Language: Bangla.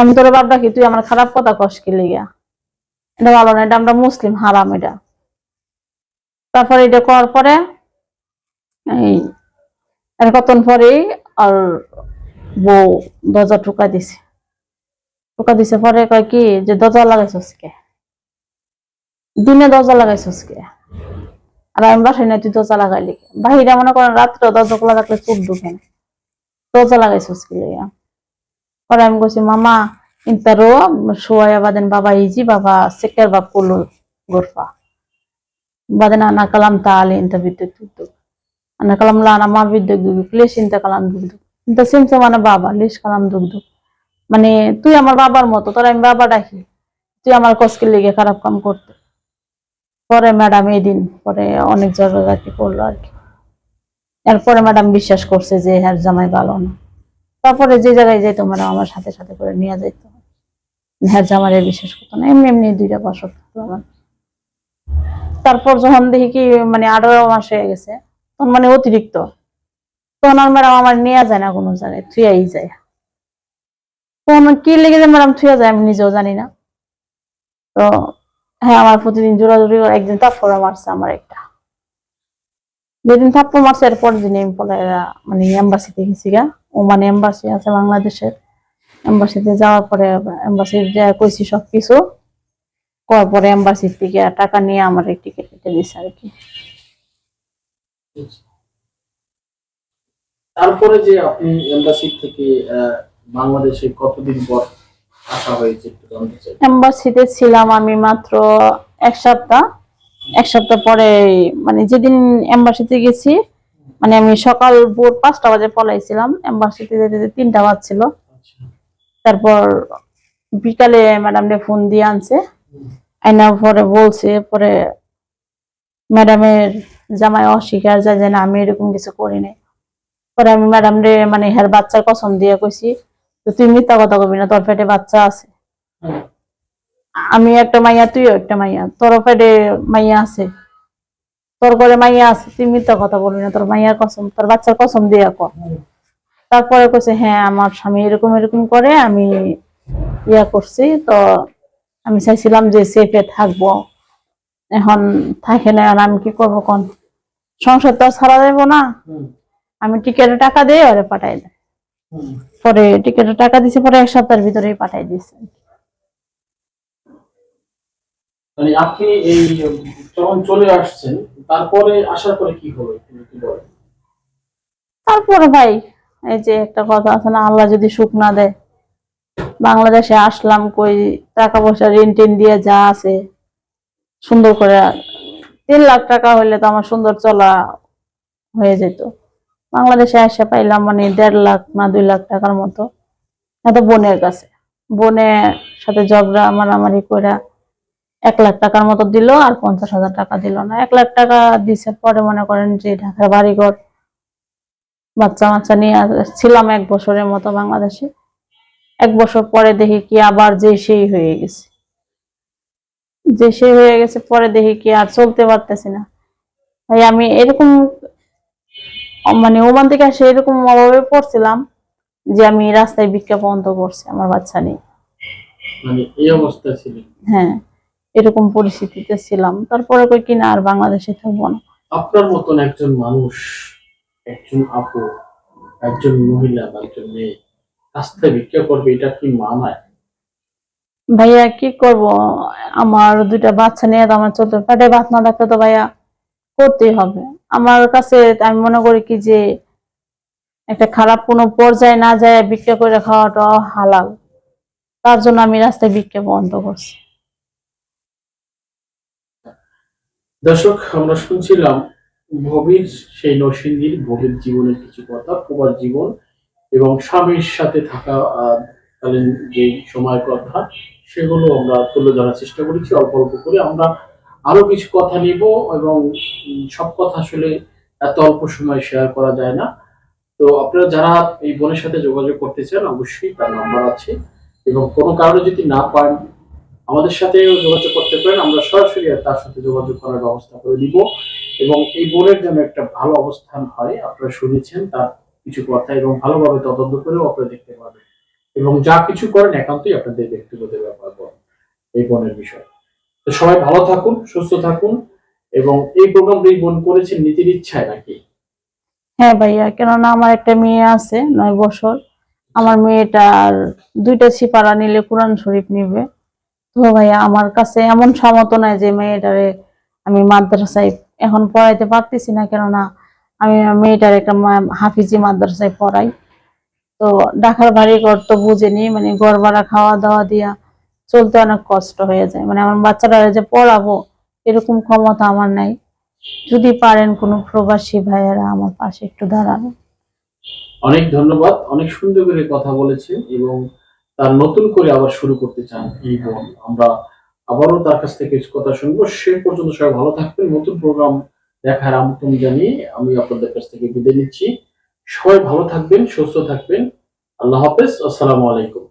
আমি তোর বাপ ডাকি তুই আমার খারাপ কথা কস কি লিগা? এটা ভালো না, এটা আমরা মুসলিম, হারাম এটা। তারপরে এটা করার পরে, এই কতক্ষণ পরেই আর বউ দরজা ঠুকা দিছে। ঠুকা দিছে পরে কয় কি, যে দরজা লাগাইছস কে? দিনে দরজা লাগাইছস কে? আর আমি বাসায় নাই, তুই দরজা লাগাইলি? বাহিরে মনে করেন রাত্রে দরজা খোলা রাখলে চোখ ঢুকে না। দরজা লাগাইছস কি? পরে আমি কইছি, মামা, ইন্তারো শোয়া বাদেন বাবা ইজি, বাবা সেকের বাপ কুলু গোরফা। badan anak kalam tali inta biduk duduk anak kalam lana ma biduk duduk লিস ইনতা কালাম duduk ইনতা সেম সেম মানে বাবা লিস কালাম duduk মানে তুই আমার বাবার মতো, তোর আমি বাবা ডাকি। তুই আমার কষ্টের লেগে খারাপ কাম করতে। পরে ম্যাডাম এই দিন পরে অনেক জায়গায় করল আর কি। এরপরে ম্যাডাম বিশ্বাস করছে যে হ্যার জামাই ভালো না। তারপরে যে জায়গায় যাই ম্যাডাম আমার সাথে সাথে করে নিয়ে যাইতো হ্যার জামারে করতো না। এমনি এমনি দুইটা বছর থাকতো আমার। তারপর যখন দেখি কি মানে আঠারো মাস হয়ে গেছে, তখন মানে অতিরিক্ত। তখন আর ম্যাডাম আমার নেওয়া যায় না কোনো জায়গায় থুয়াই যায়। তখন কি লেগে যায় ম্যাডাম থুয়া যায় আমি নিজেও জানি না। তো হ্যাঁ আমার প্রতিদিন জোরাজুরি একদিন তারপরে মারছে আমার একটা। যেদিন থাপ্পড় মারছে, এর পরের দিন আমি পরে মানে এম্বাসিতে গেছি গা। ও মানে এম্বাসি আছে বাংলাদেশের। এম্বাসিতে যাওয়ার পরে এম্বাসির যা কইছি সব কিছু করার পরে এম্বাসির থেকে টাকা নিয়ে আমার এই টিকিট কেটে দিছে আর কি। তারপরে যে আপনি এম্বাসি থেকে বাংলাদেশে কতদিন পর আসা হয়েছে এম্বাসিতে ছিলাম আমি মাত্র এক সপ্তাহ। এক সপ্তাহ পরে মানে যেদিন এম্বাসিতে গেছি মানে আমি সকাল ভোর পাঁচটা বাজে পলাইছিলাম এম্বাসিতে যেতে যেতে তিনটা বাজছিল। আচ্ছা। তারপর বিকালে ম্যাডামরে ফোন দিয়ে আনছে। আইনা পরে বলছে পরে ম্যাডামের জামাই অস্বীকার যায় যে না আমি এরকম কিছু করি নাই। পরে আমি ম্যাডাম রে মানে হের বাচ্চার কসম দিয়ে কইছি তো তুই মিথ্যা কথা কবি না তোর পেটে বাচ্চা আছে। আমি একটা মাইয়া তুইও একটা মাইয়া তোর পেটে মাইয়া আছে। তোর ঘরে মাইয়া আছে তুই মিথ্যা কথা বলবি না তোর মাইয়ার কসম তোর বাচ্চার কসম দিয়ে কর তারপরে কইছে হ্যাঁ আমার স্বামী এরকম এরকম করে আমি ইয়া করছি তো আমি চাইছিলাম যে সেফে থাকব। এখন থাকে না আমি কি করব কোন? সংসার তো ছাড়া যাব না। আমি টিকেটের টাকা দিয়ে ওরে পাঠাই দেয় পরে টিকেটের টাকা দিছে পরে এক সপ্তাহের ভিতরেই পাঠাই দিছে। আপনি এই যখন চলে আসছেন, তারপরে আসার পরে কি হলো। তারপরে ভাই, এই যে একটা কথা আছে না, আল্লাহ যদি সুখ না দেয়, বাংলাদেশে আসলাম কই, টাকা পয়সা, ঋণ টিন দিয়ে যা আছে, সুন্দর করে তিন লাখ টাকা হইলে তো আমার সুন্দর চলা হয়ে যেত। বাংলাদেশে এসে পাইলাম মানে দেড় লাখ না দুই লাখ টাকার মতো। এত বোনের কাছে। বোনের সাথে ঝগড়া, মারামারি করে এক লাখ টাকার মতো দিল আর পঞ্চাশ হাজার টাকা দিল না। এক লাখ টাকা দিছে পরে মনে করেন যে ঢাকার বাড়িঘর বাচ্চা বাচ্চা নিয়ে ছিলাম এক বছরের মতো বাংলাদেশে। এক বছর পরে দেখি কি আবার যে সেই হয়ে গেছে। যে সেই হয়ে গেছে পরে দেখি কি আর চলতে পারতেছি না। ভাই আমি এরকম মানে ওমান থেকে আসে এরকম অভাবে পড়ছিলাম যে আমি রাস্তায় ভিক্ষা পর্যন্ত করছি আমার বাচ্চা নেই। মানে এই অবস্থা ছিল। হ্যাঁ। এরকম পরিস্থিতিতে ছিলাম। তারপরে কই কিনা আর বাংলাদেশে থাকব না। আপনার মতন একজন মানুষ একজন আপু একজন মহিলা বা একজন মেয়ে রাস্তায় ভিক্ষা করবে এটা কি মানায়? ভাইয়া কি করব? আমার দুইটা বাচ্চা নিয়ে তো আমার চলতে পেটে ভাত না থাকলে তো ভাইয়া করতেই হবে। আমার কাছে আমি মনে করি কি যে একটা খারাপ কোনো পর্যায়ে না যায় ভিক্ষা করে খাওয়াটা হালাল। তার জন্য আমি রাস্তায় ভিক্ষা বন্ধ করছি। দর্শক, আমরা শুনছিলাম ভবির সেই নরসিংদীর ভবির জীবনের কিছু কথা প্রবার জীবন এবং স্বামীর সাথে থাকা কালীন যে সময়ের কথা, সেগুলো আমরা তুলে ধরার চেষ্টা করেছি। অল্প অল্প করে আমরা আরও কিছু কথা নিব এবং সব কথা আসলে এত অল্প সময় শেয়ার করা যায় না। তো আপনারা যারা এই বোনের সাথে যোগাযোগ করতে চান, অবশ্যই তার নাম্বার আছে এবং কোনো কারণে যদি না পান আমাদের সাথে যোগাযোগ করতে পারেন। আমরা সরাসরি তার সাথে যোগাযোগ করার ব্যবস্থা করে দিব। এবং এই বোনের যেন একটা ভালো অবস্থান হয়, আপনারা শুনেছেন তার কিছু কথা এবং ভালোভাবে তদন্ত করেও আপনারা দেখতে পাবেন এবং যা কিছু করেন একান্তই আপনাদের ব্যক্তিগত ব্যাপার বোন এই বোনের বিষয়। তো সবাই ভালো থাকুন, সুস্থ থাকুন এবং এই প্রোগ্রামটা এই বোন করেছেন নীতির ইচ্ছায় নাকি? হ্যাঁ ভাইয়া, কেননা আমার একটা মেয়ে আছে, নয় বছর। আমার মেয়েটার দুইটা ছিপারা নিলে কোরআন শরীফ নিবে। তো ভাইয়া, আমার কাছে এমন সামর্থ্য নাই যে মেয়েটারে আমি মাদ্রাসায় এখন পড়াইতে পারতেছি না, কেননা আমি মেয়েটার একটা হাফিজি মাদ্রাসায় পড়াই। তো ঢাকার বাড়ি ঘর তো বুঝেনি মানে ঘর ভাড়া খাওয়া দাওয়া দিয়া চলতে অনেক কষ্ট হয়ে যায়। মানে আমার বাচ্চারা যে পড়াবো, এরকম ক্ষমতা আমার নাই। যদি পারেন কোনো প্রবাসী ভাইয়েরা আমার পাশে একটু দাঁড়ানো। অনেক ধন্যবাদ, অনেক সুন্দর করে কথা বলেছেন এবং তার নতুন করে আবার শুরু করতে চান এই বোন আমরা আবারও তার কাছ থেকে কিছু কথা শুনব। সে পর্যন্ত সবাই ভালো থাকবেন। নতুন প্রোগ্রাম দেখার আমন্ত্রণ জানিয়ে আমি আপনাদের কাছ থেকে বিদায় নিচ্ছি। সবাই ভালো থাকবেন, সুস্থ থাকবেন। আল্লাহ হাফেজ। আসসালামু আলাইকুম।